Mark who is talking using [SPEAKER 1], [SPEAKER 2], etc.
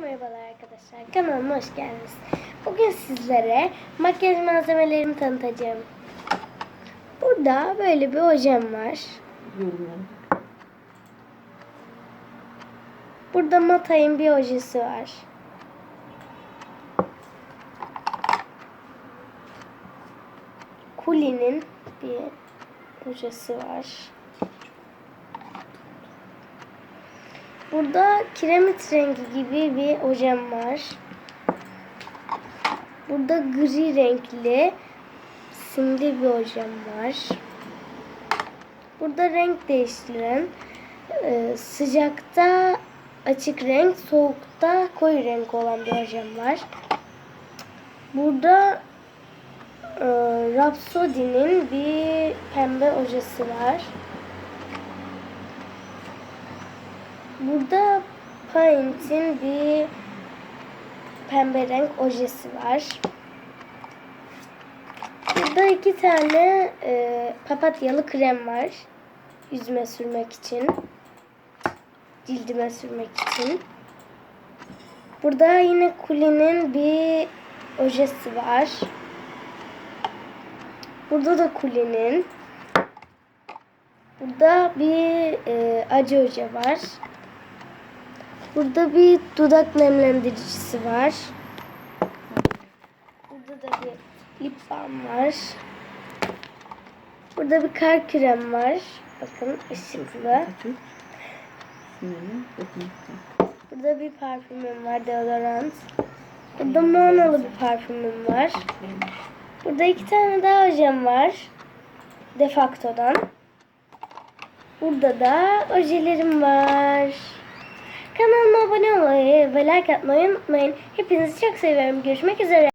[SPEAKER 1] merhabalar arkadaşlar. Kanalıma hoş geldiniz. Bugün sizlere makyaj malzemelerimi tanıtacağım. Burada böyle bir ojem var. Burada Matay'ın bir ojesi var. Kuli'nin bir ojesi var. Burada kiremit rengi gibi bir ojem var. Burada gri renkli simli bir ojem var. Burada renk değiştiren e, sıcakta açık renk, soğukta koyu renk olan bir ojem var. Burada e, Rhapsody'nin bir pembe ojesi var. Burada Paint'in bir pembe renk ojesi var. Burada iki tane e, papatyalı krem var. Yüzüme sürmek için. Cildime sürmek için. Burada yine Kuli'nin bir ojesi var. Burada da Kuli'nin. Burada bir e, acı oje var. Burada bir dudak nemlendiricisi var. Burada da bir lip balm var. Burada bir kar krem var. Bakın ışıklı. Burada bir parfümüm var deodorant. Burada Mona'lı bir parfümüm var. Burada iki tane daha ojem var. Defacto'dan. Burada da ojelerim var. Kanalıma abone olmayı ve like atmayı unutmayın. Hepinizi çok seviyorum. Görüşmek üzere.